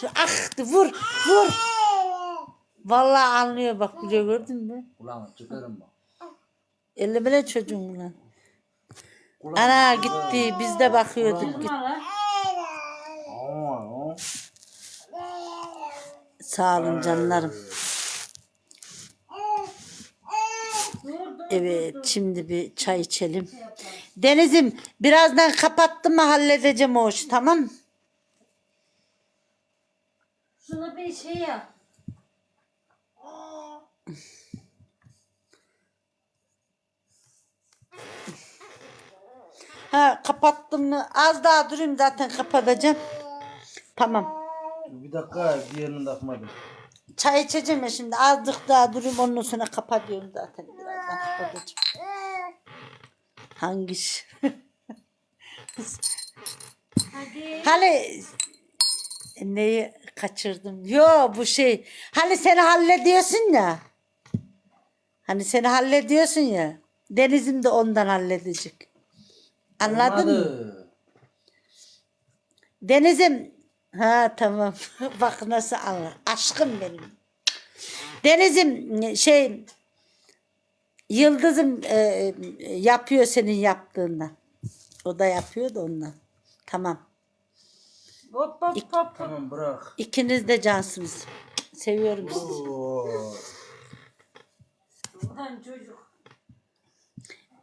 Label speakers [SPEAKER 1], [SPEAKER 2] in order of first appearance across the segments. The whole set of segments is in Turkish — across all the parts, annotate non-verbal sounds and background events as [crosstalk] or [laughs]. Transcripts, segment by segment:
[SPEAKER 1] Şu aktı vur vur. Vallahi anlıyor bak bile gördün mü?
[SPEAKER 2] Kulağını çıkarım bak.
[SPEAKER 1] Ellemele çocuğum lan.
[SPEAKER 2] Kulağını
[SPEAKER 1] Ana gitti biz de bakıyorduk.
[SPEAKER 2] Aa.
[SPEAKER 1] Sağ olun canlarım. Evet şimdi bir çay içelim. Deniz'im birazdan kapattım mı halledeceğim o işi tamam mı?
[SPEAKER 3] Şunu bir şey yap.
[SPEAKER 1] Ha kapattım mı? Az daha durayım zaten kapatacağım. Tamam.
[SPEAKER 2] Bir dakika diğerini takmadım.
[SPEAKER 1] Çay içeceğim ya şimdi azıcık daha durayım ondan sonra kapatıyorum zaten birazdan kapatacağım. Hangisi? [laughs]
[SPEAKER 3] Hadi.
[SPEAKER 1] Hani neyi kaçırdım? Yo bu şey. Hani seni hallediyorsun ya. Hani seni hallediyorsun ya. Deniz'im de ondan halledecek. Anladın mı?
[SPEAKER 2] Olmadı.
[SPEAKER 1] Deniz'im ha tamam. [laughs] Bak nasıl anlar. Aşkım benim. Deniz'im şey Yıldız'ım e, e, yapıyor senin yaptığından. O da yapıyor da ondan. Tamam.
[SPEAKER 3] Hop hop hop. hop.
[SPEAKER 2] Tamam bırak.
[SPEAKER 1] İkiniz de cansınız. Seviyorum sizi.
[SPEAKER 2] Oo.
[SPEAKER 3] Ulan çocuk.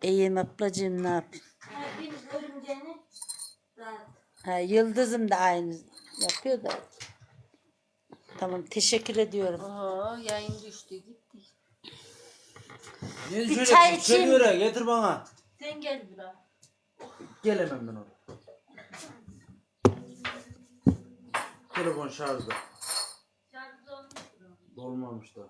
[SPEAKER 1] İyiyim ablacığım ne yapayım.
[SPEAKER 3] Ha, bir örümceğini dağıt.
[SPEAKER 1] Ha, Yıldız'ım da aynı yapıyor da. Tamam teşekkür ediyorum.
[SPEAKER 3] Oo yayın düştü gitti.
[SPEAKER 2] Gel
[SPEAKER 1] Bir
[SPEAKER 2] şöyle,
[SPEAKER 1] çay
[SPEAKER 2] bir
[SPEAKER 1] içeyim.
[SPEAKER 2] Getir bana.
[SPEAKER 3] Sen gel buraya.
[SPEAKER 2] Gelemem ben oraya. Telefon şarjda.
[SPEAKER 3] Şarjı olmuştur.
[SPEAKER 2] Dolmamış da.